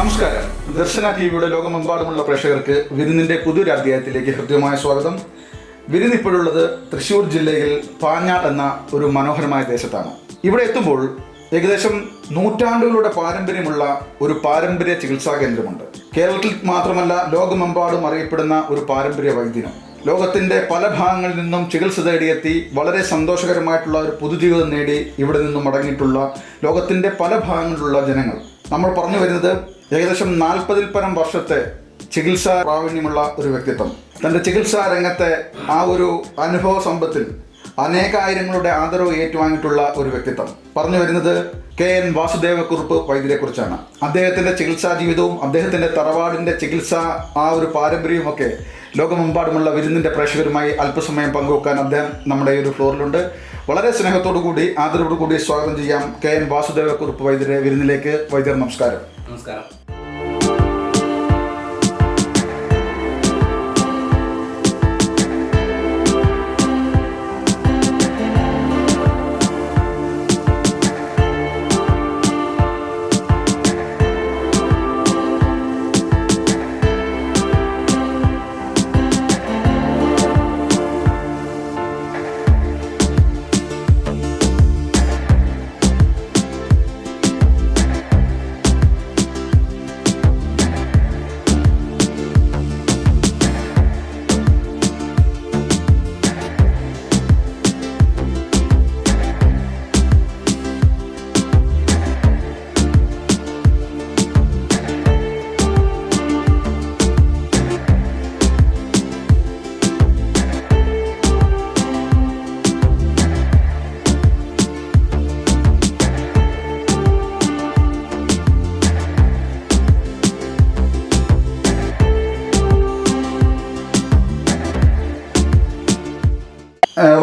നമസ്കാരം. ദർശന ടി വിയുടെ ലോകമെമ്പാടുമുള്ള പ്രേക്ഷകർക്ക് വിരുന്നിന്റെ പുതിയൊരു അധ്യായത്തിലേക്ക് ഹൃദ്യമായ സ്വാഗതം. വിരുന്ന് ഇപ്പോഴുള്ളത് തൃശ്ശൂർ ജില്ലയിൽ പാഞ്ഞാട് എന്ന ഒരു മനോഹരമായ ദേശത്താണ്. ഇവിടെ എത്തുമ്പോൾ ഏകദേശം നൂറ്റാണ്ടുകളുടെ പാരമ്പര്യമുള്ള ഒരു പാരമ്പര്യ ചികിത്സാ കേന്ദ്രമുണ്ട്. കേരളത്തിൽ മാത്രമല്ല ലോകമെമ്പാടും അറിയപ്പെടുന്ന ഒരു പാരമ്പര്യ വൈദ്യനം. ലോകത്തിന്റെ പല ഭാഗങ്ങളിൽ നിന്നും ചികിത്സ തേടിയെത്തി വളരെ സന്തോഷകരമായിട്ടുള്ള ഒരു പുതുജീവിതം നേടി ഇവിടെ നിന്നും മടങ്ങിയിട്ടുള്ള ലോകത്തിന്റെ പല ഭാഗങ്ങളിലുള്ള ജനങ്ങൾ. നമ്മൾ പറഞ്ഞു വരുന്നത് ഏകദേശം നാൽപ്പതിൽ പരം വർഷത്തെ ചികിത്സാ പ്രാവീണ്യമുള്ള ഒരു വ്യക്തിത്വം. തന്റെ ചികിത്സാ രംഗത്തെ ആ ഒരു അനുഭവ സമ്പത്തിൽ അനേകായിരങ്ങളുടെ ആദരവ് ഏറ്റുവാങ്ങിയിട്ടുള്ള ഒരു വ്യക്തിത്വം. പറഞ്ഞു വരുന്നത് കെ എൻ വാസുദേവക്കുറുപ്പ് വൈദ്യരെക്കുറിച്ചാണ്. അദ്ദേഹത്തിന്റെ ചികിത്സാ ജീവിതവും അദ്ദേഹത്തിന്റെ തറവാടിന്റെ ചികിത്സ ആ ഒരു പാരമ്പര്യവുമൊക്കെ ലോകമെമ്പാടുമുള്ള വിരുന്നിന്റെ പ്രേക്ഷകരുമായി അല്പസമയം പങ്കുവെക്കാൻ അദ്ദേഹം നമ്മുടെ ഈ ഒരു ഫ്ലോറിലുണ്ട്. വളരെ സ്നേഹത്തോടു കൂടി ആദരവോടു കൂടി സ്വാഗതം ചെയ്യാം കെ എൻ വാസുദേവക്കുറുപ്പ് വൈദ്യരെ വിരുന്നിലേക്ക്. വൈദ്യർ നമസ്കാരം. നമസ്കാരം.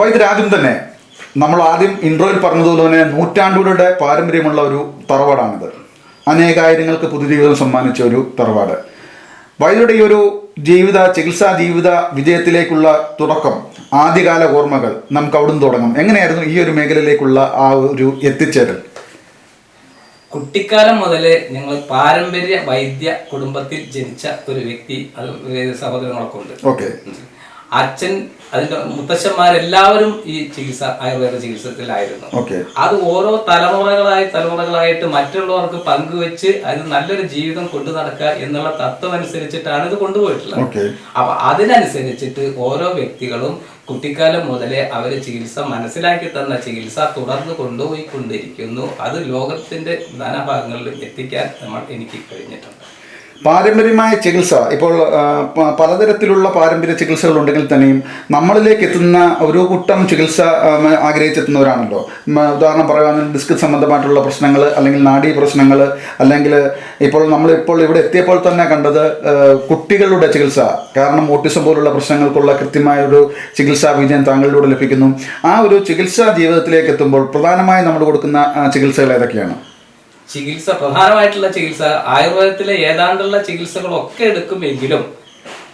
വൈദ്യർ ആദ്യം തന്നെ നമ്മൾ ആദ്യം ഇൻട്രോയിൽ പറഞ്ഞതുപോലെ തന്നെ നൂറ്റാണ്ടുകളുടെ പാരമ്പര്യമുള്ള ഒരു തറവാടാണിത്. അനേകായിരങ്ങൾക്ക് പുതുജീവിതം സമ്മാനിച്ച ഒരു തറവാട്. വൈദ്യരുടെ ഈ ഒരു ജീവിത ചികിത്സാ ജീവിത വിജയത്തിലേക്കുള്ള തുടക്കം ആദ്യകാല ഓർമ്മകൾ നമുക്ക് അവിടുന്ന് തുടങ്ങും. എങ്ങനെയായിരുന്നു ഈ ഒരു മേഖലയിലേക്കുള്ള ആ ഒരു എത്തിച്ചേരൽ? കുട്ടിക്കാലം മുതലേ ഞങ്ങൾ പാരമ്പര്യ വൈദ്യ കുടുംബത്തിൽ ജനിച്ച ഒരു വ്യക്തി അത് സഹോദരങ്ങളൊക്കെ ഉണ്ട്. ഓക്കെ. അച്ഛൻ അതിന്റെ മുത്തശ്ശന്മാരെല്ലാവരും ഈ ചികിത്സ ആയുർവേദ ചികിത്സത്തിലായിരുന്നു. അത് ഓരോ തലമുറകളായി തലമുറകളായിട്ട് മറ്റുള്ളവർക്ക് പങ്കുവെച്ച് അത് നല്ലൊരു ജീവിതം കൊണ്ടു നടക്കുക എന്നുള്ള തത്വം അനുസരിച്ചിട്ടാണ് ഇത് കൊണ്ടുപോയിട്ടുള്ളത്. അപ്പൊ അതിനനുസരിച്ചിട്ട് ഓരോ വ്യക്തികളും കുട്ടിക്കാലം മുതലേ അവർ ചികിത്സ മനസ്സിലാക്കി തന്ന ചികിത്സ തുടർന്ന് കൊണ്ടുപോയിക്കൊണ്ടിരിക്കുന്നു. അത് ലോകത്തിന്റെ നാനാഭാഗങ്ങളിലും എത്തിക്കാൻ നമ്മൾ എനിക്ക് കഴിഞ്ഞിട്ടുണ്ട്. പാരമ്പര്യമായ ചികിത്സ ഇപ്പോൾ പലതരത്തിലുള്ള പാരമ്പര്യ ചികിത്സകൾ ഉണ്ടെങ്കിൽ തന്നെയും നമ്മളിലേക്ക് എത്തുന്ന ഒരു കൂട്ടം ചികിത്സ ആഗ്രഹിച്ചെത്തുന്നവരാണല്ലോ. ഉദാഹരണം പറയുകയാണെങ്കിൽ ഡിസ്ക് സംബന്ധമായിട്ടുള്ള പ്രശ്നങ്ങൾ അല്ലെങ്കിൽ നാഡീ പ്രശ്നങ്ങൾ അല്ലെങ്കിൽ ഇപ്പോൾ നമ്മളിപ്പോൾ ഇവിടെ എത്തിയപ്പോൾ തന്നെ കണ്ടത് കുട്ടികളുടെ ചികിത്സ. കാരണം ഓട്ടിസം പോലുള്ള പ്രശ്നങ്ങൾക്കുള്ള കൃത്യമായ ഒരു ചികിത്സാ വിജയം താങ്കളിലൂടെ ലഭിക്കുന്നു. ആ ഒരു ചികിത്സാ ജീവിതത്തിലേക്ക് എത്തുമ്പോൾ പ്രധാനമായും നമ്മൾ കൊടുക്കുന്ന ചികിത്സകൾ ഏതൊക്കെയാണ്? ചികിത്സ പ്രധാനമായിട്ടുള്ള ചികിത്സ ആയുർവേദത്തിലെ ഏതാണ്ടുള്ള ചികിത്സകളൊക്കെ എടുക്കുമെങ്കിലും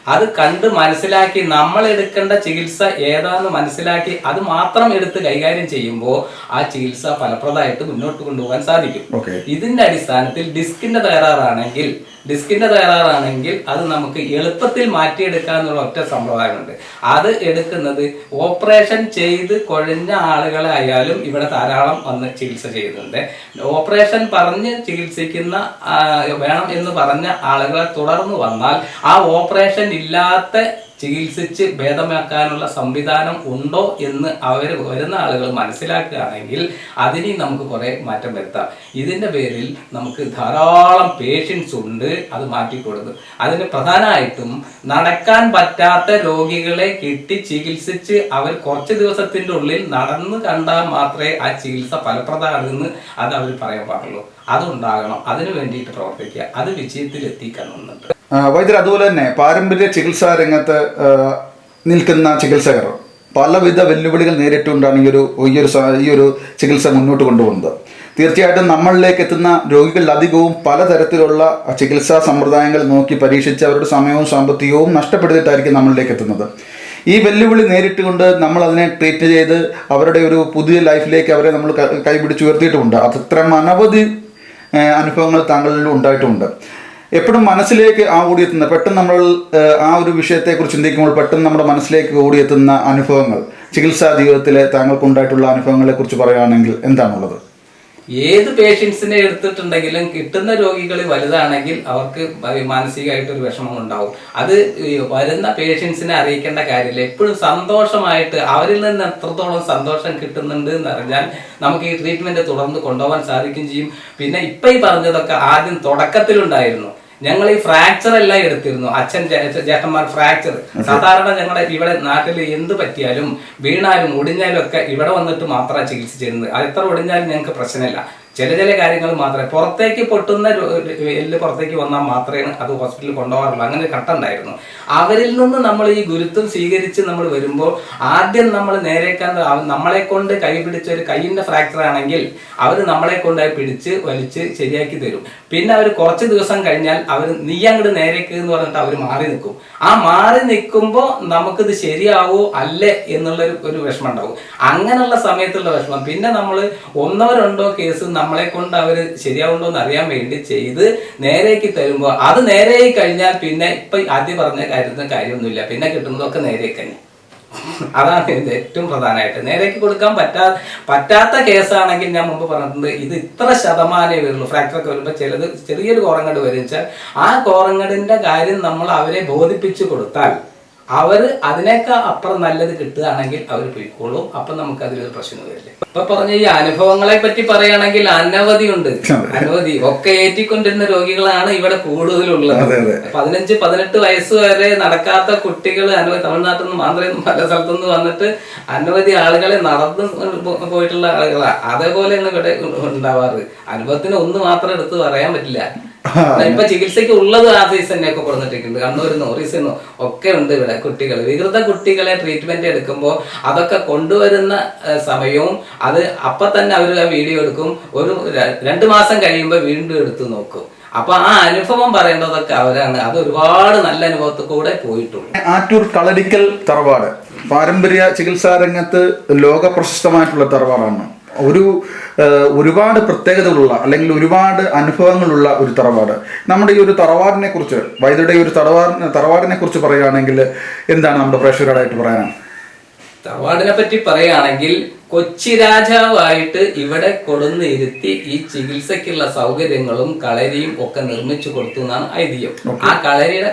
അത് കണ്ട് മനസ്സിലാക്കി നമ്മൾ എടുക്കേണ്ട ചികിത്സ ഏതാന്ന് മനസ്സിലാക്കി അത് മാത്രം എടുത്ത് കൈകാര്യം ചെയ്യുമ്പോൾ ആ ചികിത്സ ഫലപ്രദമായിട്ട് മുന്നോട്ട് കൊണ്ടുപോകാൻ സാധിക്കും. ഇതിന്റെ അടിസ്ഥാനത്തിൽ ഡിസ്കിന്റെ തകരാറാണെങ്കിൽ ഡിസ്കിന്റെ തകരാറാണെങ്കിൽ അത് നമുക്ക് എളുപ്പത്തിൽ മാറ്റിയെടുക്കാന്നുള്ള ഒറ്റ സമ്പ്രദായമുണ്ട് അത് എടുക്കുന്നത് ഓപ്പറേഷൻ ചെയ്ത് കുഴഞ്ഞ ആളുകളായാലും ഇവിടെ ധാരാളം വന്ന് ചികിത്സ ചെയ്യുന്നുണ്ട്. ഓപ്പറേഷൻ പറഞ്ഞ് ചികിത്സിക്കുന്ന വേണം എന്ന് പറഞ്ഞ ആളുകളെ തുടർന്ന് വന്നാൽ ആ ഓപ്പറേഷൻ ഇല്ലാത്ത ചികിത്സിച്ച് ഭേദമാക്കാനുള്ള സംവിധാനം ഉണ്ടോ എന്ന് അവർ വരുന്ന ആളുകൾ മനസ്സിലാക്കുകയാണെങ്കിൽ അതിനെ നമുക്ക് കുറേ മാറ്റം വരുത്താം. ഇതിന്റെ പേരിൽ നമുക്ക് ധാരാളം പേഷ്യൻസ് ഉണ്ട് അത് മാറ്റിക്കൊടുക്കും അതിന് പ്രധാനമായിട്ടും നടക്കാൻ പറ്റാത്ത രോഗികളെ കിട്ടി ചികിത്സിച്ച് അവർ കുറച്ച് ദിവസത്തിന്റെ ഉള്ളിൽ നടന്നു കണ്ടാൽ മാത്രമേ ആ ചികിത്സ ഫലപ്രദമാണെന്ന് അത് അവർ പറയാൻ പാടുള്ളൂ. അതുണ്ടാകണം. അതിനു വേണ്ടിയിട്ട് പ്രവർത്തിക്കുക. അത് വിജയത്തിൽ എത്തിക്കണമെന്നുണ്ട് വൈദ്യർ അതുപോലെ തന്നെ പാരമ്പര്യ ചികിത്സാ രംഗത്ത് നിൽക്കുന്ന ചികിത്സകർ. പലവിധ വെല്ലുവിളികൾ നേരിട്ടുകൊണ്ടാണ് ഈ ഒരു ഈ ഒരു ഈ ഒരു ചികിത്സ മുന്നോട്ട് കൊണ്ടുപോകുന്നത്. തീർച്ചയായിട്ടും നമ്മളിലേക്ക് എത്തുന്ന രോഗികളിൽ അധികവും പലതരത്തിലുള്ള ചികിത്സാ സമ്പ്രദായങ്ങൾ നോക്കി പരീക്ഷിച്ച് അവരുടെ സമയവും സാമ്പത്തികവും നഷ്ടപ്പെടുത്തിയിട്ടായിരിക്കും നമ്മളിലേക്ക് എത്തുന്നത്. ഈ വെല്ലുവിളി നേരിട്ടുകൊണ്ട് നമ്മൾ അതിനെ ട്രീറ്റ് ചെയ്ത് അവരുടെ ഒരു പുതിയ ലൈഫിലേക്ക് അവരെ നമ്മൾ കൈപിടിച്ച് കൈപിടിച്ചുയർത്തിയിട്ടുമുണ്ട് അത് ഇത്തരം അനവധി അനുഭവങ്ങൾ താങ്കളിൽ ഉണ്ടായിട്ടുമുണ്ട് എപ്പോഴും മനസ്സിലേക്ക് ആ ഓടിയെത്തുന്ന പെട്ടെന്ന് നമ്മൾ ആ ഒരു വിഷയത്തെക്കുറിച്ച് ചിന്തിക്കുമ്പോൾ പെട്ടെന്ന് നമ്മുടെ മനസ്സിലേക്ക് ഓടിയെത്തുന്ന അനുഭവങ്ങൾ ചികിത്സാ ജീവിതത്തിലെ താങ്കൾക്കുണ്ടായിട്ടുള്ള അനുഭവങ്ങളെ കുറിച്ച് പറയുകയാണെങ്കിൽ എന്താണുള്ളത്? ഏത് പേഷ്യൻസിനെ എടുത്തിട്ടുണ്ടെങ്കിലും കിട്ടുന്ന രോഗികൾ വലുതാണെങ്കിൽ അവർക്ക് മാനസികമായിട്ട് ഒരു വിഷമം ഉണ്ടാവും അത് വരുന്ന പേഷ്യൻസിനെ അറിയിക്കേണ്ട കാര്യമില്ല. എപ്പോഴും സന്തോഷമായിട്ട് അവരിൽ നിന്ന് എത്രത്തോളം സന്തോഷം കിട്ടുന്നുണ്ട് എന്ന് അറിഞ്ഞാൽ നമുക്ക് ഈ ട്രീറ്റ്മെന്റ് തുടർന്ന് കൊണ്ടുപോകാൻ സാധിക്കും ചെയ്യും. പിന്നെ ഇപ്പൊ ഈ പറഞ്ഞതൊക്കെ ആദ്യം തുടക്കത്തിലുണ്ടായിരുന്നു. ഞങ്ങൾ ഈ ഫ്രാക്ചർ എല്ലാം എടുത്തിരുന്നു. അച്ഛൻ ജേ- ചേട്ടന്മാർ ഫ്രാക്ചർ സാധാരണ ഞങ്ങളുടെ ഇവിടെ നാട്ടിൽ എന്ത് പറ്റിയാലും വീണാലും ഒടിഞ്ഞാലും ഒക്കെ ഇവിടെ വന്നിട്ട് മാത്രമാണ് ചികിത്സിച്ചിരുന്നത്. അത് എത്ര ഒടിഞ്ഞാലും ഞങ്ങൾക്ക് പ്രശ്നമില്ല. ചില ചില കാര്യങ്ങൾ മാത്രമേ പുറത്തേക്ക് പൊട്ടുന്ന എല്ല് പുറത്തേക്ക് വന്നാൽ മാത്രമേ അത് ഹോസ്പിറ്റലിൽ കൊണ്ടുപോകാറുള്ളൂ. അങ്ങനെ കട്ടുണ്ടായിരുന്നു. അവരിൽ നിന്ന് നമ്മൾ ഈ ഗുരുത്വം സ്വീകരിച്ച് നമ്മൾ വരുമ്പോൾ ആദ്യം നമ്മൾ നേരേക്കാൻ നമ്മളെ കൊണ്ട് കൈ പിടിച്ച ഒരു കൈയിന്റെ ഫ്രാക്ചർ ആണെങ്കിൽ അവർ നമ്മളെ കൊണ്ടായി പിടിച്ച് വലിച്ച് ശരിയാക്കി തരും. പിന്നെ അവർ കുറച്ച് ദിവസം കഴിഞ്ഞാൽ അവർ നീ അങ്ങോട്ട് നേരേക്ക് എന്ന് പറഞ്ഞിട്ട് അവർ മാറി നിൽക്കും. ആ മാറി നിൽക്കുമ്പോൾ നമുക്കിത് ശരിയാവോ അല്ലേ എന്നുള്ളൊരു ഒരു വിഷമം ഉണ്ടാവും. അങ്ങനെയുള്ള സമയത്തുള്ള വിഷമം. പിന്നെ നമ്മൾ ഒന്നോ രണ്ടോ കേസ് നമ്മളെ കൊണ്ട് അവർ ശരിയാവുണ്ടോ എന്ന് അറിയാൻ വേണ്ടി ചെയ്ത് നേരേക്ക് തരുമ്പോൾ അത് നേരെയായി കഴിഞ്ഞാൽ പിന്നെ ഇപ്പൊ ആദ്യം പറഞ്ഞ കാര്യത്തിന് കാര്യമൊന്നുമില്ല. പിന്നെ കിട്ടുന്നതൊക്കെ നേരെ തന്നെ. അതാണ് ഇത് ഏറ്റവും പ്രധാനമായിട്ട്. നേരേക്ക് കൊടുക്കാൻ പറ്റാ പറ്റാത്ത കേസാണെങ്കിൽ ഞാൻ മുമ്പ് പറഞ്ഞിട്ടുണ്ട് ഇത് ഇത്ര ശതമാനമേ വരുള്ളൂ. ഫ്രാക്ചർ ഒക്കെ വരുമ്പോൾ ചിലത് ചെറിയൊരു കോറങ്ങട് വരും. വെച്ചാൽ ആ കോറങ്ങടിന്റെ കാര്യം നമ്മൾ അവരെ ബോധിപ്പിച്ചു കൊടുത്താൽ അവർ അതിനേക്കാൾ അപ്പുറം നല്ലത് കിട്ടുകയാണെങ്കിൽ അവർ പോയിക്കോളും. അപ്പൊ നമുക്ക് അതിലൊരു പ്രശ്നം വരില്ല? ഇപ്പൊ പറഞ്ഞ ഈ അനുഭവങ്ങളെ പറ്റി പറയുകയാണെങ്കിൽ അനവധി ഉണ്ട്. അനവധി. ഒക്കെ ഏറ്റിക്കൊണ്ടിരുന്ന രോഗികളാണ് ഇവിടെ കൂടുതലുള്ളത്. പതിനഞ്ച് പതിനെട്ട് വയസ്സ് വരെ നടക്കാത്ത കുട്ടികൾ അനവധി തമിഴ്നാട്ടിൽ നിന്ന് ആന്ധ്രയിൽ നിന്ന് പല സ്ഥലത്തു നിന്ന് വന്നിട്ട് അനവധി ആളുകളെ നടന്ന് പോയിട്ടുള്ള ആളുകളാണ് അതേപോലെയാണ് ഇവിടെ ഉണ്ടാവാറ്. അനുഭവത്തിന് ഒന്ന് മാത്രം എടുത്ത് പറയാൻ പറ്റില്ല. ഇപ്പൊ ചികിത്സയ്ക്ക് ഉള്ളത് ആ സീസൺ ഒക്കെ കൊടുത്തിട്ടുണ്ട് കണ്ണൂരിന്നോ റീസെന്നോ ഒക്കെ ഉണ്ട് ഇവിടെ കുട്ടികൾ വികൃത കുട്ടികളെ ട്രീറ്റ്മെന്റ് എടുക്കുമ്പോൾ അതൊക്കെ കൊണ്ടുവരുന്ന സമയവും അത് അപ്പൊ തന്നെ അവർ ആ വീഡിയോ എടുക്കും. ഒരു രണ്ടു രണ്ട് മാസം കഴിയുമ്പോൾ വീണ്ടും എടുത്തു നോക്കും. അപ്പൊ ആ അനുഭവം പറയേണ്ടതൊക്കെ അവരാണ്. അത് ഒരുപാട് നല്ല അനുഭവത്തിൽ കൂടെ പോയിട്ടുണ്ട്. ആറ്റൂർ കളരിക്കൽ തറവാട്. പാരമ്പര്യ ചികിത്സാ രംഗത്ത് ലോക പ്രശസ്തമായിട്ടുള്ള തറവാടാണ്. ഒരു ഒരുപാട് പ്രത്യേകതകളുള്ള അല്ലെങ്കിൽ ഒരുപാട് അനുഭവങ്ങളുള്ള ഒരു തറവാട്. നമ്മുടെ ഈ ഒരു തറവാടിനെ കുറിച്ച് വൈദ്യുടെ ഈ ഒരു തറവാടിനെ തറവാടിനെ കുറിച്ച് പറയുകയാണെങ്കിൽ എന്താണ് നമ്മുടെ പ്രേക്ഷകരോടായിട്ട് പറയാനാണ്? തറവാടിനെ പറ്റി പറയുകയാണെങ്കിൽ കൊച്ചി രാജാവായിട്ട് ഇവിടെ കൊടുന്നിരുത്തി ഈ ചികിത്സക്കുള്ള സൗകര്യങ്ങളും കളരിയും ഒക്കെ നിർമ്മിച്ചു കൊടുത്തു എന്നാണ് ഐതിഹ്യം. ആ കളരിയുടെ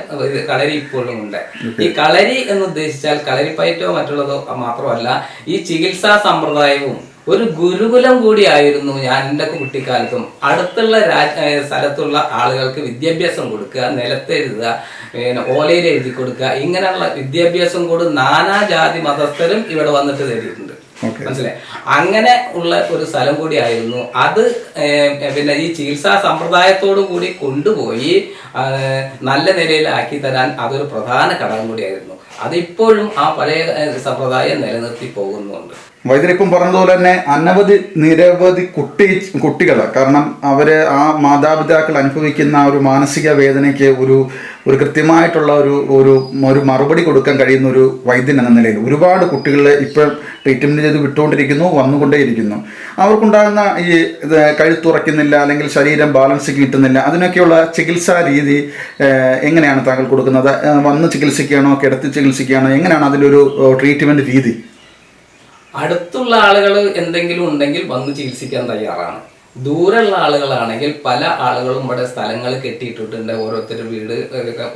കളരി ഇപ്പോഴും ഉണ്ട്. ഈ കളരി എന്ന് ഉദ്ദേശിച്ചാൽ കളരിപ്പയറ്റോ മറ്റുള്ളതോ മാത്രമല്ല ഈ ചികിത്സാ സമ്പ്രദായവും ഒരു ഗുരുകുലം കൂടിയായിരുന്നു ഞാൻ എന്റെ കുട്ടിക്കാലത്തും. അടുത്തുള്ള രാജ സ്ഥലത്തുള്ള ആളുകൾക്ക് വിദ്യാഭ്യാസം കൊടുക്കുക നിലത്തെഴുതുക പിന്നെ ഓലയിൽ എഴുതി കൊടുക്കുക ഇങ്ങനെയുള്ള വിദ്യാഭ്യാസം കൂടി നാനാജാതി മതസ്ഥരും ഇവിടെ വന്നിട്ട് തരുന്നുണ്ട് മനസ്സിലെ മനസ്സിലായി? അങ്ങനെ ഉള്ള ഒരു സ്ഥലം കൂടിയായിരുന്നു അത് പിന്നെ ഈ ചികിത്സാ സമ്പ്രദായത്തോടു കൂടി കൊണ്ടുപോയി നല്ല നിലയിലാക്കി തരാൻ അതൊരു പ്രധാന ഘടകം കൂടിയായിരുന്നു അതിപ്പോഴും ആ പഴയ സമ്പ്രദായം നിലനിർത്തി പോകുന്നുണ്ട്. വൈദ്യരിപ്പം പറഞ്ഞതുപോലെ തന്നെ അനവധി നിരവധി കുട്ടി കുട്ടികൾ കാരണം അവർ ആ മാതാപിതാക്കൾ അനുഭവിക്കുന്ന ഒരു മാനസിക വേദനയ്ക്ക് ഒരു ഒരു കൃത്യമായിട്ടുള്ള ഒരു ഒരു ഒരു മറുപടി കൊടുക്കാൻ കഴിയുന്ന ഒരു വൈദ്യൻ എന്ന നിലയിൽ. ഒരുപാട് കുട്ടികളെ ഇപ്പോൾ ട്രീറ്റ്മെന്റ് ചെയ്ത് വിട്ടുകൊണ്ടിരിക്കുന്നു വന്നുകൊണ്ടേയിരിക്കുന്നു. അവർക്കുണ്ടാകുന്ന ഈ കഴുത്തുറയ്ക്കുന്നില്ല അല്ലെങ്കിൽ ശരീരം ബാലൻസ് കിട്ടുന്നില്ല അതിനൊക്കെയുള്ള ചികിത്സാ രീതി എങ്ങനെയാണ് താങ്കൾ കൊടുക്കുന്നത്? വന്ന് ചികിത്സിക്കുകയാണോ കിടത്തി ചികിത്സിക്കുകയാണോ എങ്ങനെയാണ് അതിലൊരു ട്രീറ്റ്മെന്റ് രീതി? അടുത്തുള്ള ആളുകൾ എന്തെങ്കിലും ഉണ്ടെങ്കിൽ വന്ന് ചികിത്സിക്കാൻ തയ്യാറാണ്. ദൂരെയുള്ള ആളുകളാണെങ്കിൽ പല ആളുകളും ഇവിടെ സ്ഥലങ്ങൾ കെട്ടിയിട്ടിട്ടുണ്ട് ഓരോരുത്തർ വീട്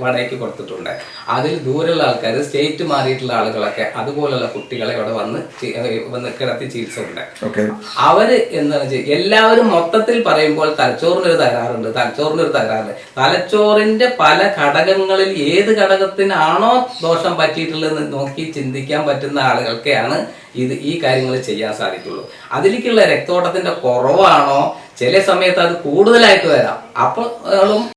വാടകയ്ക്ക് കൊടുത്തിട്ടുണ്ട്. അതിൽ ദൂരെയുള്ള ആൾക്കാർ സ്റ്റേറ്റ് മാറിയിട്ടുള്ള ആളുകളൊക്കെ അതുപോലുള്ള കുട്ടികളെ ഇവിടെ വന്ന് വന്ന് കിടത്തി ചികിത്സ ഉണ്ട് അവർ എന്താണെന്ന് വെച്ചാൽ എല്ലാവരും മൊത്തത്തിൽ പറയുമ്പോൾ തലച്ചോറിനൊരു തകരാറുണ്ട്. തലച്ചോറിനൊരു തകരാറുണ്ട് തലച്ചോറിന്റെ പല ഘടകങ്ങളിൽ ഏത് ഘടകത്തിനാണോ ദോഷം പറ്റിയിട്ടുള്ളതെന്ന് നോക്കി ചിന്തിക്കാൻ പറ്റുന്ന ആളുകൾക്കാണ് ഇത് ഈ കാര്യങ്ങൾ ചെയ്യാൻ സാധിക്കുള്ളൂ. അതിലേക്കുള്ള രക്തോട്ടത്തിന്റെ കുറവാണോ? ചില സമയത്ത് അത് കൂടുതലായിട്ട് വരാം. അപ്പോൾ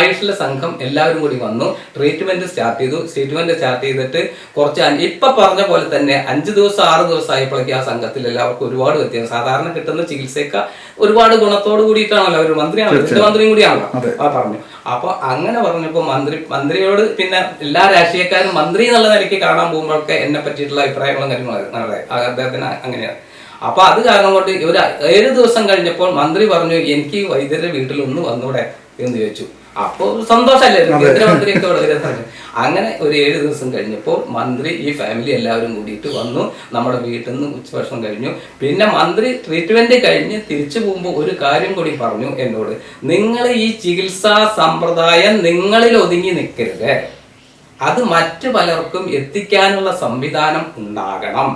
ആയുഷിലെ സംഘം എല്ലാവരും കൂടി വന്നു. ട്രീറ്റ്മെന്റ് സ്റ്റാർട്ട് ചെയ്തു. ട്രീറ്റ്മെന്റ് സ്റ്റാർട്ട് ചെയ്തിട്ട് കുറച്ച് ഇപ്പൊ പറഞ്ഞ പോലെ തന്നെ അഞ്ച് ദിവസം ആറ് ദിവസം ആയപ്പോഴേക്ക് ആ സംഘത്തിൽ എല്ലാവർക്കും ഒരുപാട് വ്യത്യാസം. സാധാരണ കിട്ടുന്ന ചികിത്സയൊക്കെ ഒരുപാട് ഗുണത്തോട് കൂടിയിട്ടാണല്ലോ ഒരു മന്ത്രിയാണ് ഒരു മന്ത്രിയും കൂടിയാണല്ലോ. ആ പറഞ്ഞു. അപ്പൊ അങ്ങനെ പറഞ്ഞപ്പോ മന്ത്രി മന്ത്രിയോട് പിന്നെ എല്ലാ രാഷ്ട്രീയക്കാരും മന്ത്രി എന്നുള്ള നിലയ്ക്ക് കാണാൻ പോകുമ്പോഴൊക്കെ എന്നെ പറ്റിയിട്ടുള്ള അഭിപ്രായങ്ങളും കാര്യങ്ങളും അദ്ദേഹത്തിന് അങ്ങനെയാണ്. അപ്പൊ അത് കാരണം കൊണ്ട് ഒരു ഏഴ് ദിവസം കഴിഞ്ഞപ്പോൾ മന്ത്രി പറഞ്ഞു എനിക്ക് വൈദ്യരുടെ വീട്ടിൽ ഒന്ന് വന്നൂടെ? എന്ന് ചോദിച്ചു. അപ്പോ സന്തോഷമല്ലേ? കേന്ദ്രമന്ത്രിയൊക്കെ വളരെ അങ്ങനെ ഒരു ഏഴ് ദിവസം കഴിഞ്ഞപ്പോൾ മന്ത്രി ഈ ഫാമിലി എല്ലാവരും കൂടിയിട്ട് വന്നു. നമ്മുടെ വീട്ടിൽ നിന്ന് ഉച്ചഭക്ഷണം കഴിഞ്ഞു. പിന്നെ മന്ത്രി ട്രീറ്റ്മെന്റ് കഴിഞ്ഞ് തിരിച്ചു പോകുമ്പോൾ ഒരു കാര്യം കൂടി പറഞ്ഞു എന്നോട്. നിങ്ങൾ ഈ ചികിത്സാ സമ്പ്രദായം നിങ്ങളിൽ ഒതുങ്ങി നിൽക്കരുത്. അത് മറ്റു പലർക്കും എത്തിക്കാനുള്ള സംവിധാനം ഉണ്ടാകണം.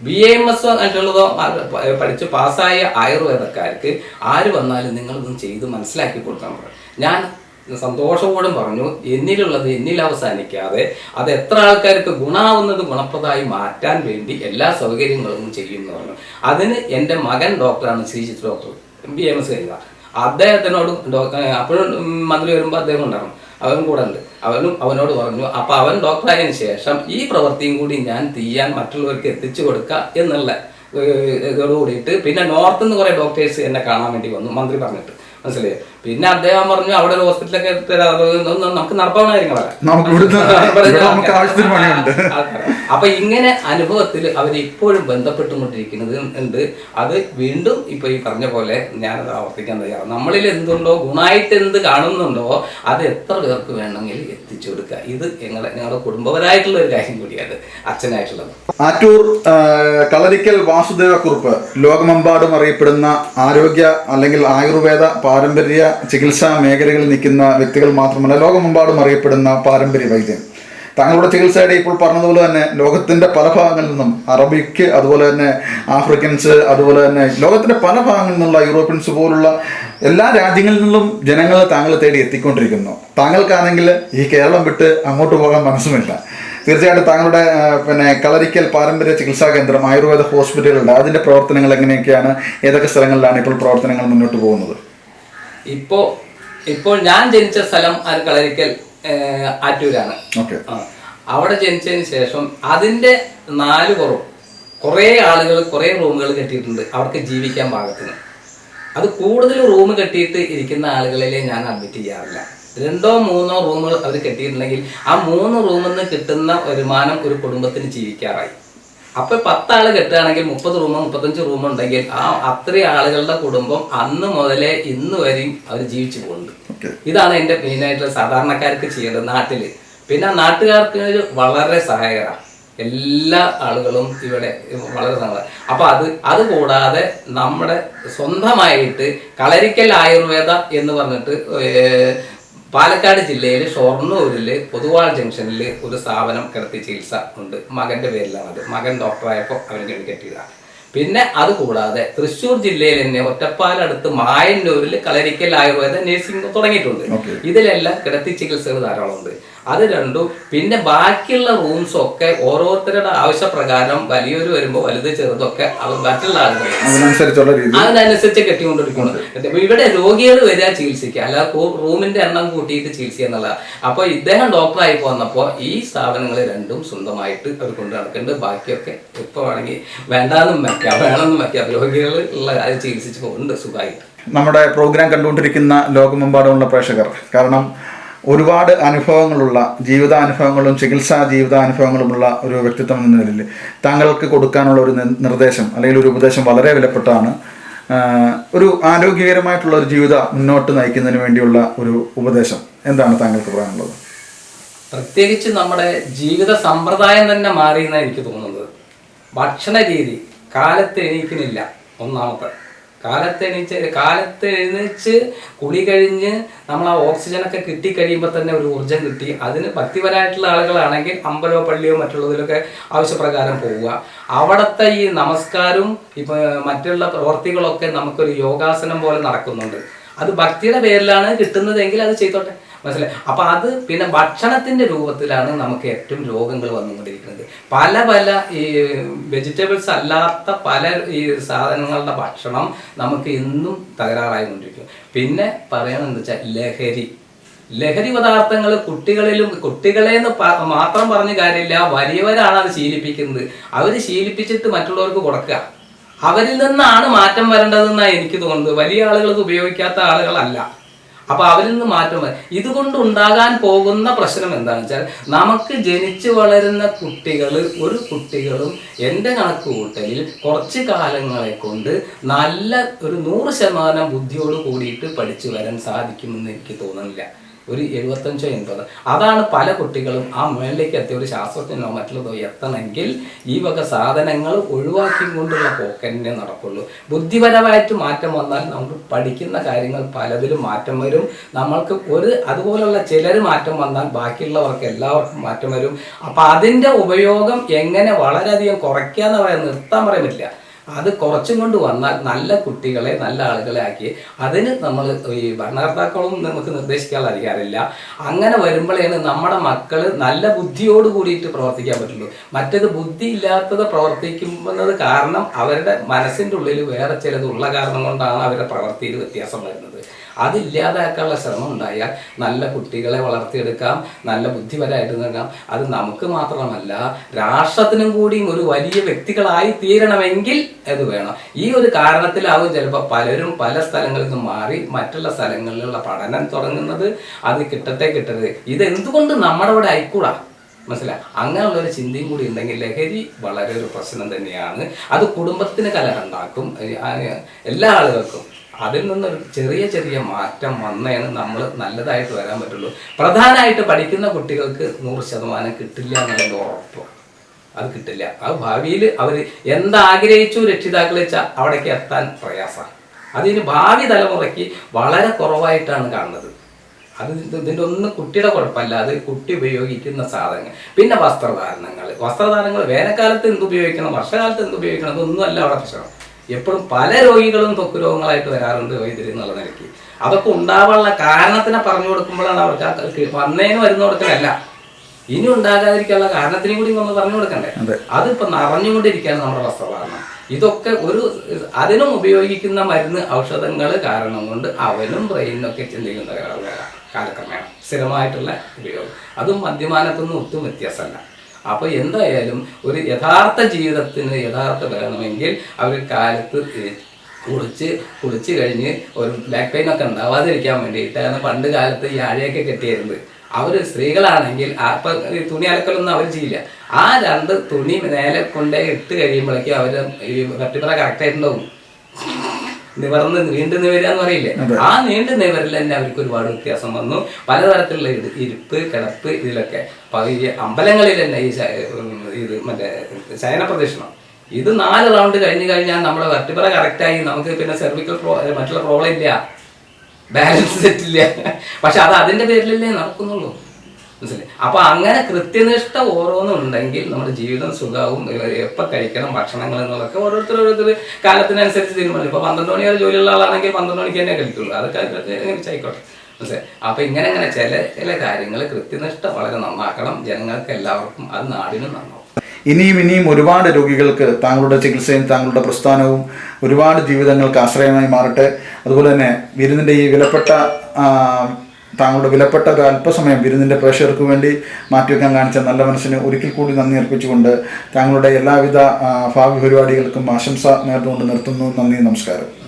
ബി എം എസ് ആയിട്ടുള്ളതോ പഠിച്ച് പാസ്സായ ആയുർവേദക്കാർക്ക് ആര് വന്നാലും നിങ്ങളൊന്നും ചെയ്ത് മനസ്സിലാക്കി കൊടുക്കാൻ പറയും ഞാൻ സന്തോഷത്തോടും പറഞ്ഞു എന്നിലുള്ളത് എന്നിൽ അവസാനിക്കാതെ അത് എത്ര ആൾക്കാർക്ക് ഗുണാവുന്നത് ഗുണപ്രദമായി മാറ്റാൻ വേണ്ടി എല്ലാ സൗകര്യങ്ങളും ചെയ്യുന്നു പറഞ്ഞു. അതിന് എന്റെ മകൻ ഡോക്ടറാണ് Sreejith doctor B M S കഴിഞ്ഞ. അദ്ദേഹത്തിനോട് അപ്പോഴും മന്ത്രി വരുമ്പോൾ അദ്ദേഹം ഉണ്ടാകും അവൻ കൂടെ ഉണ്ട്. അവനും അവനോട് പറഞ്ഞു അപ്പൊ അവൻ ഡോക്ടറായതിനു ശേഷം ഈ പ്രവൃത്തിയും കൂടി ഞാൻ ചെയ്യാൻ മറ്റുള്ളവർക്ക് എത്തിച്ചു കൊടുക്കുക എന്നുള്ള കൂടിയിട്ട് പിന്നെ നോർത്ത് നിന്ന് കുറെ ഡോക്ടേഴ്സ് എന്നെ കാണാൻ വേണ്ടി വന്നു മന്ത്രി പറഞ്ഞിട്ട്. മനസ്സിലായോ? പിന്നെ അദ്ദേഹം പറഞ്ഞു അവിടെ ഒരു ഹോസ്പിറ്റലൊക്കെ തരാം, നമുക്ക് നടപ്പാവുന്ന കാര്യങ്ങളല്ല നമുക്ക് ഇവിടുന്ന് നമുക്ക് ആവശ്യത്തിന് പണിയുണ്ട്. അപ്പൊ ഇങ്ങനെ അനുഭവത്തിൽ അവർ ഇപ്പോഴും ബന്ധപ്പെട്ടുകൊണ്ടിരിക്കുന്നത് ഉണ്ട് അത് വീണ്ടും ഇപ്പൊ ഈ പറഞ്ഞ പോലെ ഞാൻ അത് ആവർത്തിക്കാൻ തയ്യാറാണ്. നമ്മളിൽ എന്തുണ്ടോ ഗുണമായിട്ട് എന്ത് കാണുന്നുണ്ടോ അത് എത്ര പേർക്ക് വേണമെങ്കിൽ എത്തിച്ചു കൊടുക്കുക. ഇത് ഞങ്ങളെ ഞങ്ങളുടെ കുടുംബപരമായിട്ടുള്ള ഒരു കാര്യം കൂടിയാണ്. അച്ഛനായിട്ടുള്ളത്. ആറ്റൂർ കളരിക്കൽ വാസുദേവ കുറിപ്പ് ലോകമെമ്പാടും അറിയപ്പെടുന്ന ആരോഗ്യ അല്ലെങ്കിൽ ആയുർവേദ പാരമ്പര്യ ചികിത്സാ മേഖലകളിൽ നിൽക്കുന്ന വ്യക്തികൾ മാത്രമല്ല ലോകമെമ്പാടും അറിയപ്പെടുന്ന പാരമ്പര്യ വൈദ്യൻ. താങ്കളുടെ ചികിത്സയുടെ ഇപ്പോൾ പറഞ്ഞതുപോലെ തന്നെ ലോകത്തിന്റെ പല ഭാഗങ്ങളിൽ നിന്നും അറബിക്ക് അതുപോലെ തന്നെ ആഫ്രിക്കൻസ് അതുപോലെ തന്നെ ലോകത്തിന്റെ പല ഭാഗങ്ങളിൽ നിന്നുള്ള യൂറോപ്യൻസ് പോലുള്ള എല്ലാ രാജ്യങ്ങളിൽ നിന്നും ജനങ്ങൾ താങ്കൾ തേടി എത്തിക്കൊണ്ടിരിക്കുന്നു. താങ്കൾക്കാണെങ്കിൽ ഈ കേരളം വിട്ട് അങ്ങോട്ട് പോകാൻ മനസ്സുമില്ല. തീർച്ചയായിട്ടും താങ്കളുടെ പിന്നെ കളരിക്കൽ പാരമ്പര്യ ചികിത്സാ കേന്ദ്രം ആയുർവേദ ഹോസ്പിറ്റലുകളുണ്ട് അതിന്റെ പ്രവർത്തനങ്ങൾ എങ്ങനെയൊക്കെയാണ് ഏതൊക്കെ സ്ഥലങ്ങളിലാണ് ഇപ്പോൾ പ്രവർത്തനങ്ങൾ മുന്നോട്ട് പോകുന്നത്? ഇപ്പോ ഇപ്പോൾ ഞാൻ ജനിച്ച സ്ഥലം ആ കളരിക്കൽ ആറ്റൂരാണ്. അവിടെ ജനിച്ചതിന് ശേഷം അതിന്റെ നാല് കുറവ് കുറേ ആളുകൾ കുറേ റൂമുകൾ കെട്ടിയിട്ടുണ്ട് അവർക്ക് ജീവിക്കാൻ പാകത്തിന്. അത് കൂടുതൽ റൂം കെട്ടിയിട്ട് ഇരിക്കുന്ന ആളുകളിലെ ഞാൻ അഡ്മിറ്റ് ചെയ്യാറില്ല. രണ്ടോ മൂന്നോ റൂമുകൾ അവർ കെട്ടിയിട്ടുണ്ടെങ്കിൽ ആ മൂന്ന് റൂമിൽ നിന്ന് കിട്ടുന്ന വരുമാനം ഒരു കുടുംബത്തിന് ജീവിക്കാറായി. അപ്പൊ പത്താൾ കെട്ടുകയാണെങ്കിൽ മുപ്പത് റൂമോ മുപ്പത്തഞ്ച് റൂമോ ഉണ്ടെങ്കിൽ ആ അത്രയും ആളുകളുടെ കുടുംബം അന്ന് മുതലേ ഇന്ന് വരെയും അവർ ജീവിച്ചു പോകുന്നുണ്ട്. ഇതാണ് എന്റെ മെയിനായിട്ടുള്ള സാധാരണക്കാർക്ക് ചെയ്യേണ്ടത് നാട്ടിൽ. പിന്നെ നാട്ടുകാർക്ക് വളരെ സഹായകരമാണ് എല്ലാ ആളുകളും ഇവിടെ വളരെ നല്ല അപ്പൊ അത് അത് കൂടാതെ നമ്മുടെ സ്വന്തമായിട്ട് കളരിക്കൽ ആയുർവേദ എന്ന് പറഞ്ഞിട്ട് പാലക്കാട് ജില്ലയിൽ ഷൊർണൂരിൽ പൊതുവാൾ ജംഗ്ഷനിൽ ഒരു സ്ഥാപനം കിടത്തി ചികിത്സ ഉണ്ട്. മകന്റെ പേരിലാണ് അത്. മകൻ ഡോക്ടറായപ്പോൾ അവന് വേണ്ടി കെട്ടിയതാണ് പിന്നെ അതുകൂടാതെ തൃശ്ശൂർ ജില്ലയിൽ തന്നെ ഒറ്റപ്പാലടുത്ത് മായന്നൂരിൽ കളരിക്കൽ ആയുർവേദ നഴ്സിംഗ് തുടങ്ങിയിട്ടുണ്ട്. ഇതിലെല്ലാം കിടത്തി ചികിത്സകൾ ധാരാളമുണ്ട്. അത് രണ്ടും. പിന്നെ ബാക്കിയുള്ള റൂംസ് ഒക്കെ ഓരോരുത്തരുടെ ആവശ്യപ്രകാരം വലിയൊരു വരുമ്പോൾ വലുത് ചെറുതൊക്കെ അവർ മറ്റുള്ള ആളുകൾ അതിനനുസരിച്ച് കെട്ടിക്കൊണ്ടിരിക്കുന്നത് ഇവിടെ രോഗികൾ വരിക ചികിത്സിക്കുക അല്ലാതെ റൂമിന്റെ എണ്ണം കൂട്ടിയിട്ട് ചികിത്സിക്കുക എന്നുള്ളതാണ് അപ്പൊ ഇദ്ദേഹം ആയി പോന്നപ്പോൾ ഈ സ്ഥാപനങ്ങൾ രണ്ടും സ്വന്തമായിട്ട് അവർ കൊണ്ടു നടക്കുന്നുണ്ട് ബാക്കിയൊക്കെ ഇപ്പൊ വേണമെങ്കിൽ വേണ്ടാന്നും വെക്കാം. വേണമെന്നും വെക്കാം. രോഗികൾ ഉള്ള അത് ചികിത്സിച്ച് പോകുന്നുണ്ട് സുഖമായിട്ട് നമ്മുടെ പ്രോഗ്രാം കണ്ടുകൊണ്ടിരിക്കുന്ന ലോകമെമ്പാടുമുള്ള പ്രേക്ഷകർ. കാരണം ഒരുപാട് അനുഭവങ്ങളുള്ള ജീവിതാനുഭവങ്ങളും ചികിത്സാ ജീവിതാനുഭവങ്ങളുമുള്ള ഒരു വ്യക്തിത്വം എന്ന നിലയിൽ താങ്കൾക്ക് കൊടുക്കാനുള്ള ഒരു നിർദ്ദേശം അല്ലെങ്കിൽ ഒരു ഉപദേശം വളരെ വിലപ്പെട്ടാണ്. ഒരു ആരോഗ്യകരമായിട്ടുള്ള ഒരു ജീവിതം മുന്നോട്ട് നയിക്കുന്നതിന് വേണ്ടിയുള്ള ഒരു ഉപദേശം. എന്താണ് താങ്കൾക്ക് പറയാനുള്ളത്? പ്രത്യേകിച്ച് നമ്മുടെ ജീവിത സമ്പ്രദായം തന്നെ മാറിയെന്നാണ് എനിക്ക് തോന്നുന്നത്. ഭക്ഷണ രീതി കാലത്ത് എണീക്കുന്നില്ല. ഒന്നാമത്തെ. കാലത്ത് എണീച്ച് കാലത്ത് എഴുന്നേച്ച് കുളി കഴിഞ്ഞ് നമ്മൾ ആ ഓക്സിജനൊക്കെ കിട്ടിക്കഴിയുമ്പോൾ തന്നെ ഒരു ഊർജം കിട്ടി. അതിന് ഭക്തിപരമായിട്ടുള്ള ആളുകളാണെങ്കിൽ അമ്പലോ പള്ളിയോ മറ്റുള്ളതിലൊക്കെ ആവശ്യപ്രകാരം പോവുക. അവിടുത്തെ ഈ നമസ്കാരവും ഇപ്പൊ മറ്റുള്ള പ്രവർത്തികളൊക്കെ നമുക്കൊരു യോഗാസനം പോലെ നടക്കുന്നുണ്ട്. അത് ഭക്തിയുടെ പേരിലാണ് കിട്ടുന്നതെങ്കിൽ അത് ചെയ്തോട്ടെ. മനസ്സിലായി? അപ്പൊ അത് പിന്നെ ഭക്ഷണത്തിന്റെ രൂപത്തിലാണ് നമുക്ക് ഏറ്റവും രോഗങ്ങൾ വന്നുകൊണ്ടിരിക്കുന്നത്. പല പല ഈ വെജിറ്റബിൾസ് അല്ലാത്ത പല ഈ സാധനങ്ങളുടെ ഭക്ഷണം നമുക്ക് ഇന്നും തകരാറായിക്കൊണ്ടിരിക്കും. പിന്നെ പറയണമെന്ന് വെച്ചാൽ ലഹരി. ലഹരി പദാർത്ഥങ്ങൾ കുട്ടികളിലും കുട്ടികളെ എന്ന് മാത്രം പറഞ്ഞ കാര്യമില്ല വലിയവരാണ് അത് ശീലിപ്പിക്കുന്നത്. അവർ ശീലിപ്പിച്ചിട്ട് മറ്റുള്ളവർക്ക് കൊടുക്കുക അവരിൽ നിന്നാണ് മാറ്റം വരേണ്ടതെന്നാണ് എനിക്ക് തോന്നുന്നത്. വലിയ ആളുകൾ ഉപയോഗിക്കാത്ത ആളുകളല്ല. അപ്പൊ അവരിൽ നിന്ന് മാറ്റം ഇതുകൊണ്ട് ഉണ്ടാകാൻ പോകുന്ന പ്രശ്നം എന്താണെന്ന് വെച്ചാൽ നമുക്ക് ജനിച്ചു വളരുന്ന കുട്ടികൾ ഒരു കുട്ടികളും എന്റെ കണക്ക് കൂട്ടലിൽ കുറച്ച് കാലങ്ങളെ കൊണ്ട് നല്ല ഒരു നൂറ് ശതമാനം ബുദ്ധിയോട് കൂടിയിട്ട് പഠിച്ചു വരാൻ സാധിക്കുമെന്ന് എനിക്ക് തോന്നുന്നില്ല. ഒരു എഴുപത്തഞ്ചോ എൺപത്. അതാണ് പല കുട്ടികളും ആ മുകളിലേക്ക് എത്തിയ ഒരു ശാസ്ത്രജ്ഞനോ മറ്റുള്ളതോ എത്തണമെങ്കിൽ ഈ വക സാധനങ്ങൾ ഒഴിവാക്കിക്കൊണ്ടുള്ള പോക്കന്നെ നടക്കുള്ളൂ. ബുദ്ധിപരമായിട്ട് മാറ്റം വന്നാൽ നമുക്ക് പഠിക്കുന്ന കാര്യങ്ങൾ പലതിലും മാറ്റം വരും. നമ്മൾക്ക് ഒരു അതുപോലുള്ള ചിലർ മാറ്റം വന്നാൽ ബാക്കിയുള്ളവർക്ക് എല്ലാവർക്കും മാറ്റം വരും. അപ്പം അതിന്റെ ഉപയോഗം എങ്ങനെ വളരെയധികം കുറയ്ക്കുക എന്ന് പറയാൻ നിർത്താൻ പറയാൻ പറ്റില്ല. അത് കുറച്ചും കൊണ്ട് വന്നാൽ നല്ല കുട്ടികളെ നല്ല ആളുകളെ ആക്കി. അതിന് നമ്മൾ ഈ ഭരണകർത്താക്കളും നമുക്ക് നിർദ്ദേശിക്കാനുള്ള അധികാരമില്ല. അങ്ങനെ വരുമ്പോഴേണ് നമ്മുടെ മക്കൾ നല്ല ബുദ്ധിയോട് കൂടിയിട്ട് പ്രവർത്തിക്കാൻ പറ്റുള്ളൂ. മറ്റേത് ബുദ്ധി ഇല്ലാത്തത് പ്രവർത്തിക്കുന്നത് കാരണം അവരുടെ മനസ്സിന്റെ ഉള്ളിൽ വേറെ ചിലത് ഉള്ള കാരണം കൊണ്ടാണ് അവരുടെ പ്രവൃത്തിയിൽ വ്യത്യാസം വരുന്നത്. അതില്ലാതാക്കാനുള്ള ശ്രമം ഉണ്ടായാൽ നല്ല കുട്ടികളെ വളർത്തിയെടുക്കാം നല്ല ബുദ്ധിപരമായിട്ട് നൽകാം അത് നമുക്ക് മാത്രമല്ല രാഷ്ട്രത്തിനും കൂടിയും ഒരു വലിയ വ്യക്തികളായി തീരണമെങ്കിൽ അത് വേണം. ഈ ഒരു കാരണത്തിലാവും ചിലപ്പോൾ പലരും പല സ്ഥലങ്ങളിൽ നിന്ന് മാറി മറ്റുള്ള സ്ഥലങ്ങളിലുള്ള പഠനം തുടങ്ങുന്നത്. അത് കിട്ടട്ടെ കിട്ടരുത്. ഇതെന്തുകൊണ്ട് നമ്മുടെ ഇവിടെ ആയിക്കൂടാ? മനസ്സിലായി അങ്ങനെയുള്ള ഒരു ചിന്തയും കൂടി ഉണ്ടെങ്കിൽ ലഹരി വളരെ ഒരു പ്രശ്നം തന്നെയാണ്. അത് കുടുംബത്തിന് ആ എല്ലാ ആളുകൾക്കും. അതിൽ നിന്നൊരു ചെറിയ ചെറിയ മാറ്റം വന്നേ നമ്മൾ നല്ലതായിട്ട് വരാൻ പറ്റുള്ളൂ. പ്രധാനമായിട്ട് പഠിക്കുന്ന കുട്ടികൾക്ക് നൂറ് ശതമാനം കിട്ടില്ല എന്നുള്ളത് ഉറപ്പ്. അത് കിട്ടില്ല. അത് ഭാവിയിൽ അവർ എന്താഗ്രഹിച്ചു രക്ഷിതാക്കൾ വെച്ചാൽ അവിടേക്ക് എത്താൻ പ്രയാസമാണ് അതിന് ഭാവി തലമുറയ്ക്ക് വളരെ കുറവായിട്ടാണ് കാണുന്നത്. അത് ഇത് ഇതിന്റെ ഒന്നും കുട്ടിയുടെ കുഴപ്പമല്ല. അത് കുട്ടി ഉപയോഗിക്കുന്ന സാധനങ്ങൾ. പിന്നെ വസ്ത്രധാരണങ്ങൾ. വസ്ത്രധാരണങ്ങൾ വേനൽക്കാലത്ത് എന്ത് ഉപയോഗിക്കണം വർഷകാലത്ത് എന്ത് ഉപയോഗിക്കണം അതൊന്നും അല്ല അവിടെ പ്രശ്നം. എപ്പോഴും പല രോഗികളും ത്വക്ക് രോഗങ്ങളായിട്ട് വരാറുണ്ട് വൈദ്യുതി എന്നുള്ള നിലയ്ക്ക്. അതൊക്കെ ഉണ്ടാവാനുള്ള കാരണത്തിനെ പറഞ്ഞു കൊടുക്കുമ്പോഴാണ് അവർക്ക് ആ ക- വന്നേന് വരുന്ന കൊടുക്കലല്ല. ഇനി ഉണ്ടാകാതിരിക്കാനുള്ള കാരണത്തിനും കൂടി ഒന്ന് പറഞ്ഞു കൊടുക്കണ്ടേ? അതിപ്പോ നിറഞ്ഞുകൊണ്ടിരിക്കുകയാണ് നമ്മുടെ വസ്ത്രധാരണം. ഇതൊക്കെ ഒരു അതിനും ഉപയോഗിക്കുന്ന മരുന്ന് ഔഷധങ്ങൾ കാരണം കൊണ്ട് അവനും ബ്രെയിനൊക്കെ ചിന്തിക്കുന്ന കാലക്രമേണ സ്ഥിരമായിട്ടുള്ള ഉപയോഗം. അതും മദ്യപാനത്തൊന്നും ഒട്ടും വ്യത്യാസമല്ല. അപ്പോൾ എന്തായാലും ഒരു യഥാർത്ഥ ജീവിതത്തിന് യഥാർത്ഥ വേണമെങ്കിൽ അവർ കാലത്ത് കുളിച്ച് കുളിച്ച് കഴിഞ്ഞ് ഒരു ബാക്ക് പെയിൻ ഒക്കെ ഉണ്ടാവാതിരിക്കാൻ വേണ്ടിയിട്ടാണ് പണ്ട് കാലത്ത് ഈ ആഴയൊക്കെ കെട്ടിയിരുന്നത്. അവർ സ്ത്രീകളാണെങ്കിൽ ഈ തുണി അലക്കലൊന്നും അവർ ചെയ്യില്ല. ആ രണ്ട് തുണി നേരെ കൊണ്ടേ ഇട്ട് കഴിയുമ്പോഴേക്കും അവർ ഈ വെട്ടിപ്പറ കറക്റ്റായിട്ടുണ്ടാവും നിവർന്ന് നീണ്ടു നിവരുക എന്ന് പറയില്ലേ? ആ നീണ്ടു നിവരിൽ തന്നെ അവർക്ക് ഒരുപാട് വ്യത്യാസം വന്നു. പലതരത്തിലുള്ള ഇത് ഇരിപ്പ് കിടപ്പ് ഇതിലൊക്കെ അപ്പൊ ഈ അമ്പലങ്ങളിൽ തന്നെ ഈ ഇത് മറ്റേ ശയന പ്രദക്ഷിണം. ഇത് നാല് റൗണ്ട് കഴിഞ്ഞു കഴിഞ്ഞാൽ നമ്മുടെ വെർട്ടിബ്ര കറക്റ്റായി നമുക്ക് പിന്നെ സെർവിക്കൽ മറ്റുള്ള പ്രോബ്ലം ഇല്ല. ബാലൻസ് സെറ്റില്ല പക്ഷെ അത് അതിന്റെ പേരിലല്ലേ നടക്കുന്നുള്ളൂ. മനസ്സിലായി? അപ്പൊ അങ്ങനെ കൃത്യനിഷ്ഠ ഓരോന്നുണ്ടെങ്കിൽ നമ്മുടെ ജീവിതം സുഖവും എപ്പോൾ കഴിക്കണം ഭക്ഷണങ്ങൾ എന്നുള്ളതൊക്കെ ഓരോരുത്തർ ഓരോരുത്തർ കാലത്തിനനുസരിച്ച് തീരുമാനം ഇപ്പൊ പന്ത്രണ്ട് മണി വരെ ജോലിയുള്ള ആളാണെങ്കിൽ പന്ത്രണ്ട് മണിക്ക് തന്നെ കഴിക്കുള്ളൂ. അതൊക്കെ ആയിക്കോട്ടെ. മനസ്സിലായി? അപ്പൊ ഇങ്ങനെ ഇങ്ങനെ ചില ചില കാര്യങ്ങൾ കൃത്യനിഷ്ഠ വളരെ നന്നാക്കണം. ജനങ്ങൾക്ക് എല്ലാവർക്കും അത് നാടിനും നന്നാവും. ഇനിയും ഇനിയും ഒരുപാട് രോഗികൾക്ക് താങ്കളുടെ ചികിത്സയും താങ്കളുടെ പ്രസ്ഥാനവും ഒരുപാട് ജീവിതങ്ങൾക്ക് ആശ്രയമായി മാറട്ടെ. അതുപോലെ തന്നെ വിരുന്നിന്റെ ഈ വിലപ്പെട്ട താങ്കളുടെ വിലപ്പെട്ട ഒരു അല്പസമയം വിരുന്നിന്റെ പ്രേക്ഷകർക്ക് വേണ്ടി മാറ്റിവെക്കാൻ കാണിച്ച നല്ല മനസ്സിന് ഒരിക്കൽ കൂടി നന്ദി അർപ്പിച്ചുകൊണ്ട് താങ്കളുടെ എല്ലാവിധ ഭാവി പരിപാടികൾക്കും ആശംസ നേർന്നുകൊണ്ട് നിർത്തുന്നു. നന്ദി നമസ്കാരം.